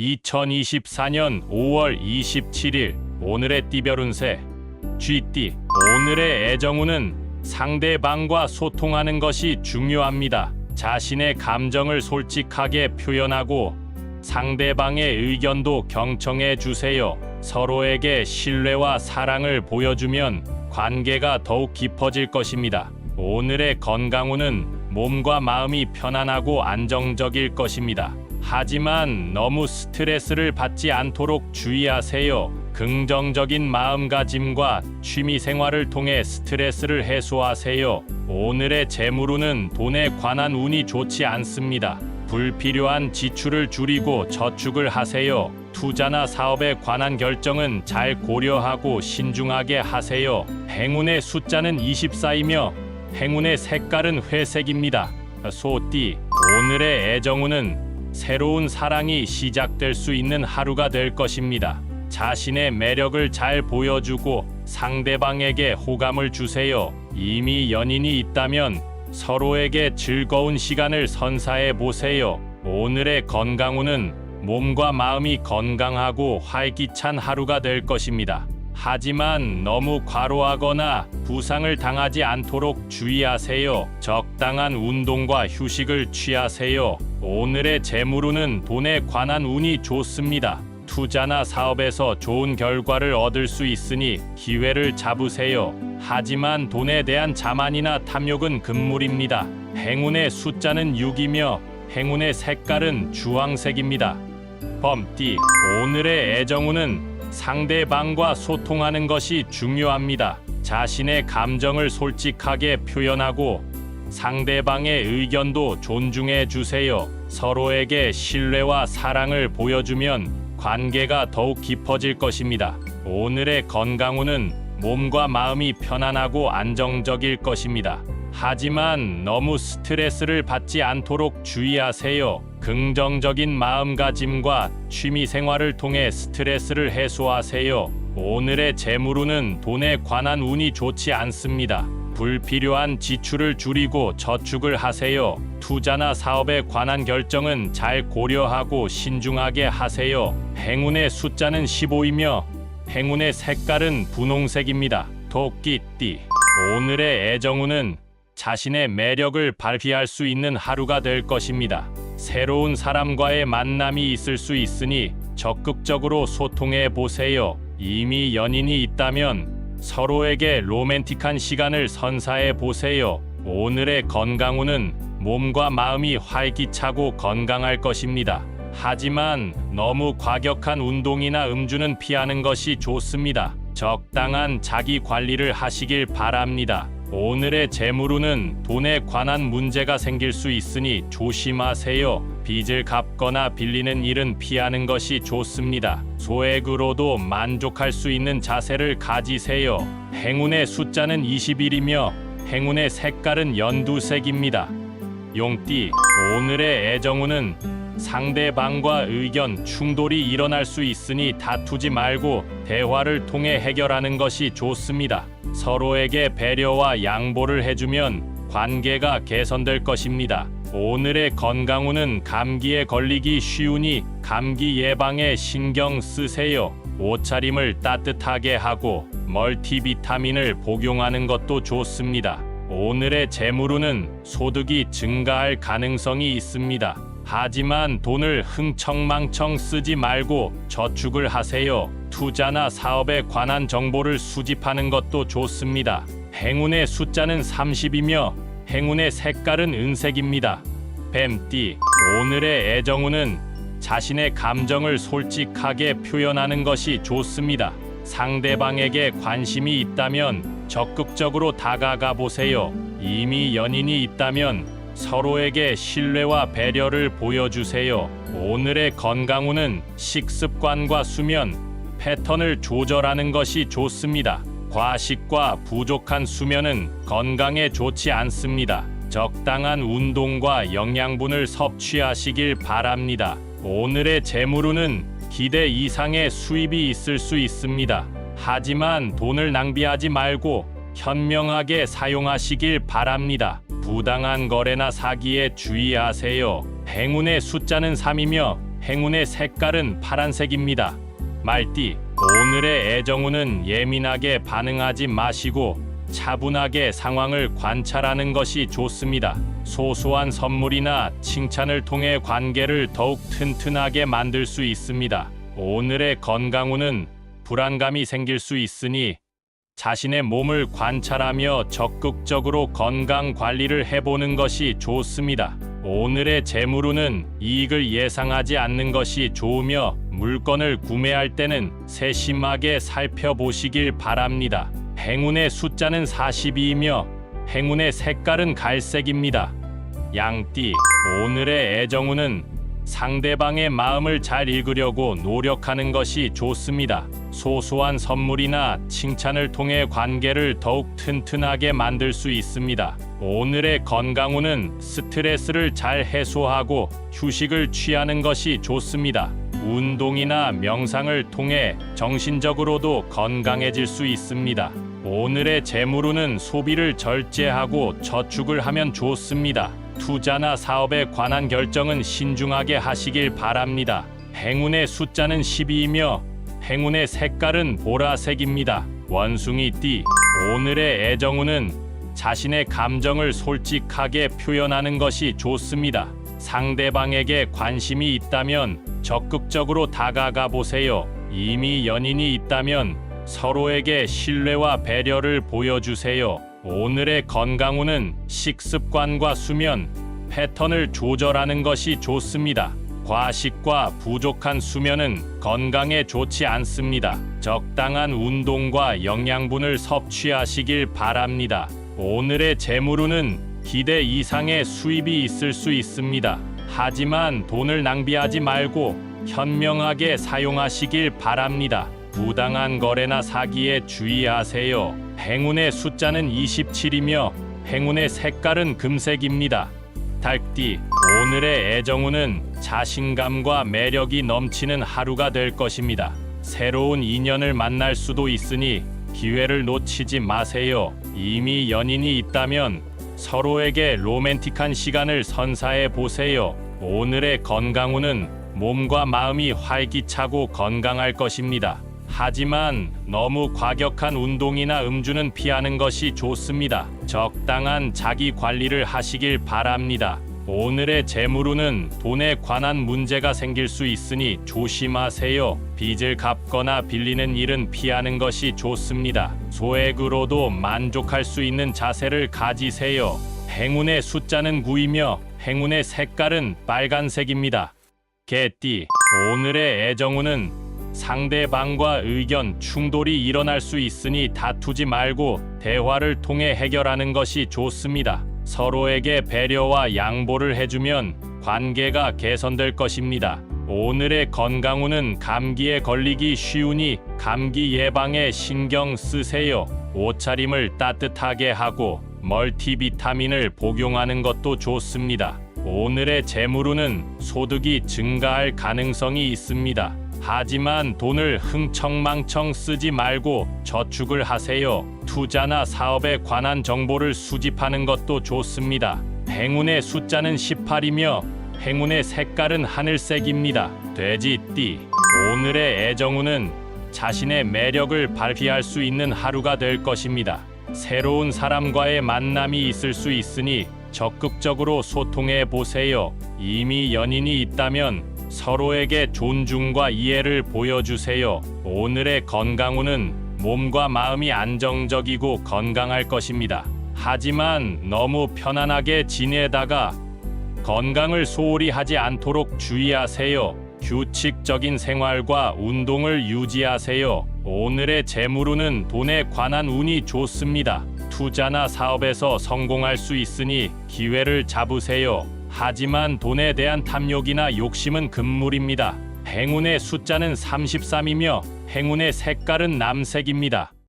2024년 5월 27일 오늘의 띠별 운세 쥐띠 오늘의 애정운은 상대방과 소통하는 것이 중요합니다. 자신의 감정을 솔직하게 표현하고 상대방의 의견도 경청해 주세요. 서로에게 신뢰와 사랑을 보여주면 관계가 더욱 깊어질 것입니다. 오늘의 건강운은 몸과 마음이 편안하고 안정적일 것입니다. 하지만 너무 스트레스를 받지 않도록 주의하세요. 긍정적인 마음가짐과 취미 생활을 통해 스트레스를 해소하세요. 오늘의 재물운은 돈에 관한 운이 좋지 않습니다. 불필요한 지출을 줄이고 저축을 하세요. 투자나 사업에 관한 결정은 잘 고려하고 신중하게 하세요. 행운의 숫자는 24이며 행운의 색깔은 회색입니다. 소띠 오늘의 애정운은 새로운 사랑이 시작될 수 있는 하루가 될 것입니다. 자신의 매력을 잘 보여주고 상대방에게 호감을 주세요. 이미 연인이 있다면 서로에게 즐거운 시간을 선사해 보세요. 오늘의 건강운은 몸과 마음이 건강하고 활기찬 하루가 될 것입니다. 하지만 너무 과로하거나 부상을 당하지 않도록 주의하세요. 적당한 운동과 휴식을 취하세요. 오늘의 재물운은 돈에 관한 운이 좋습니다. 투자나 사업에서 좋은 결과를 얻을 수 있으니 기회를 잡으세요. 하지만 돈에 대한 자만이나 탐욕은 금물입니다. 행운의 숫자는 6이며 행운의 색깔은 주황색입니다. 범띠 오늘의 애정운은 상대방과 소통하는 것이 중요합니다. 자신의 감정을 솔직하게 표현하고 상대방의 의견도 존중해 주세요. 서로에게 신뢰와 사랑을 보여주면 관계가 더욱 깊어질 것입니다. 오늘의 건강운은 몸과 마음이 편안하고 안정적일 것입니다. 하지만 너무 스트레스를 받지 않도록 주의하세요. 긍정적인 마음가짐과 취미 생활을 통해 스트레스를 해소하세요. 오늘의 재물운은 돈에 관한 운이 좋지 않습니다. 불필요한 지출을 줄이고 저축을 하세요. 투자나 사업에 관한 결정은 잘 고려하고 신중하게 하세요. 행운의 숫자는 15이며 행운의 색깔은 분홍색입니다. 토끼띠 오늘의 애정운은 자신의 매력을 발휘할 수 있는 하루가 될 것입니다. 새로운 사람과의 만남이 있을 수 있으니 적극적으로 소통해 보세요. 이미 연인이 있다면 서로에게 로맨틱한 시간을 선사해 보세요. 오늘의 건강운은 몸과 마음이 활기차고 건강할 것입니다. 하지만 너무 과격한 운동이나 음주는 피하는 것이 좋습니다. 적당한 자기 관리를 하시길 바랍니다. 오늘의 재물운은 돈에 관한 문제가 생길 수 있으니 조심하세요. 빚을 갚거나 빌리는 일은 피하는 것이 좋습니다. 소액으로도 만족할 수 있는 자세를 가지세요. 행운의 숫자는 21이며 행운의 색깔은 연두색입니다. 용띠 오늘의 애정운은 상대방과 의견 충돌이 일어날 수 있으니 다투지 말고 대화를 통해 해결하는 것이 좋습니다. 서로에게 배려와 양보를 해주면 관계가 개선될 것입니다. 오늘의 건강운은 감기에 걸리기 쉬우니 감기 예방에 신경 쓰세요. 옷차림을 따뜻하게 하고 멀티비타민을 복용하는 것도 좋습니다. 오늘의 재물운은 소득이 증가할 가능성이 있습니다. 하지만 돈을 흥청망청 쓰지 말고 저축을 하세요. 투자나 사업에 관한 정보를 수집하는 것도 좋습니다. 행운의 숫자는 30이며 행운의 색깔은 은색입니다. 뱀띠 오늘의 애정운은 자신의 감정을 솔직하게 표현하는 것이 좋습니다. 상대방에게 관심이 있다면 적극적으로 다가가 보세요. 이미 연인이 있다면 서로에게 신뢰와 배려를 보여주세요. 오늘의 건강운은 식습관과 수면 패턴을 조절하는 것이 좋습니다. 과식과 부족한 수면은 건강에 좋지 않습니다. 적당한 운동과 영양분을 섭취하시길 바랍니다. 오늘의 재물운은 기대 이상의 수입이 있을 수 있습니다. 하지만 돈을 낭비하지 말고 현명하게 사용하시길 바랍니다. 부당한 거래나 사기에 주의하세요. 행운의 숫자는 3이며 행운의 색깔은 파란색입니다. 말띠, 오늘의 애정운은 예민하게 반응하지 마시고 차분하게 상황을 관찰하는 것이 좋습니다. 소소한 선물이나 칭찬을 통해 관계를 더욱 튼튼하게 만들 수 있습니다. 오늘의 건강운은 불안감이 생길 수 있으니 자신의 몸을 관찰하며 적극적으로 건강 관리를 해보는 것이 좋습니다. 오늘의 재물운은 이익을 예상하지 않는 것이 좋으며 물건을 구매할 때는 세심하게 살펴보시길 바랍니다. 행운의 숫자는 42이며 행운의 색깔은 갈색입니다. 양띠, 오늘의 애정운은 상대방의 마음을 잘 읽으려고 노력하는 것이 좋습니다. 소소한 선물이나 칭찬을 통해 관계를 더욱 튼튼하게 만들 수 있습니다. 오늘의 건강운은 스트레스를 잘 해소하고 휴식을 취하는 것이 좋습니다. 운동이나 명상을 통해 정신적으로도 건강해질 수 있습니다. 오늘의 재물운은 소비를 절제하고 저축을 하면 좋습니다. 투자나 사업에 관한 결정은 신중하게 하시길 바랍니다. 행운의 숫자는 12이며 행운의 색깔은 보라색입니다. 원숭이 띠 오늘의 애정운은 자신의 감정을 솔직하게 표현하는 것이 좋습니다. 상대방에게 관심이 있다면 적극적으로 다가가 보세요. 이미 연인이 있다면 서로에게 신뢰와 배려를 보여주세요. 오늘의 건강운은 식습관과 수면 패턴을 조절하는 것이 좋습니다. 과식과 부족한 수면은 건강에 좋지 않습니다. 적당한 운동과 영양분을 섭취하시길 바랍니다. 오늘의 재물운은 기대 이상의 수입이 있을 수 있습니다. 하지만 돈을 낭비하지 말고 현명하게 사용하시길 바랍니다. 부당한 거래나 사기에 주의하세요. 행운의 숫자는 27이며 행운의 색깔은 금색입니다. 달띠, 오늘의 애정운은 자신감과 매력이 넘치는 하루가 될 것입니다. 새로운 인연을 만날 수도 있으니 기회를 놓치지 마세요. 이미 연인이 있다면 서로에게 로맨틱한 시간을 선사해 보세요. 오늘의 건강운은 몸과 마음이 활기차고 건강할 것입니다. 하지만 너무 과격한 운동이나 음주는 피하는 것이 좋습니다. 적당한 자기 관리를 하시길 바랍니다. 오늘의 재물운은 돈에 관한 문제가 생길 수 있으니 조심하세요. 빚을 갚거나 빌리는 일은 피하는 것이 좋습니다. 소액으로도 만족할 수 있는 자세를 가지세요. 행운의 숫자는 9이며 행운의 색깔은 빨간색입니다. 개띠, 오늘의 애정운은 상대방과 의견 충돌이 일어날 수 있으니 다투지 말고 대화를 통해 해결하는 것이 좋습니다. 서로에게 배려와 양보를 해주면 관계가 개선될 것입니다. 오늘의 건강운은 감기에 걸리기 쉬우니 감기 예방에 신경 쓰세요. 옷차림을 따뜻하게 하고 멀티비타민을 복용하는 것도 좋습니다. 오늘의 재물운은 소득이 증가할 가능성이 있습니다. 하지만 돈을 흥청망청 쓰지 말고 저축을 하세요. 투자나 사업에 관한 정보를 수집하는 것도 좋습니다. 행운의 숫자는 18이며 행운의 색깔은 하늘색입니다. 돼지띠 오늘의 애정운은 자신의 매력을 발휘할 수 있는 하루가 될 것입니다. 새로운 사람과의 만남이 있을 수 있으니 적극적으로 소통해 보세요. 이미 연인이 있다면 서로에게 존중과 이해를 보여주세요. 오늘의 건강운은 몸과 마음이 안정적이고 건강할 것입니다. 하지만 너무 편안하게 지내다가 건강을 소홀히 하지 않도록 주의하세요. 규칙적인 생활과 운동을 유지하세요. 오늘의 재물운은 돈에 관한 운이 좋습니다. 투자나 사업에서 성공할 수 있으니 기회를 잡으세요. 하지만 돈에 대한 탐욕이나 욕심은 금물입니다. 행운의 숫자는 33이며 행운의 색깔은 남색입니다.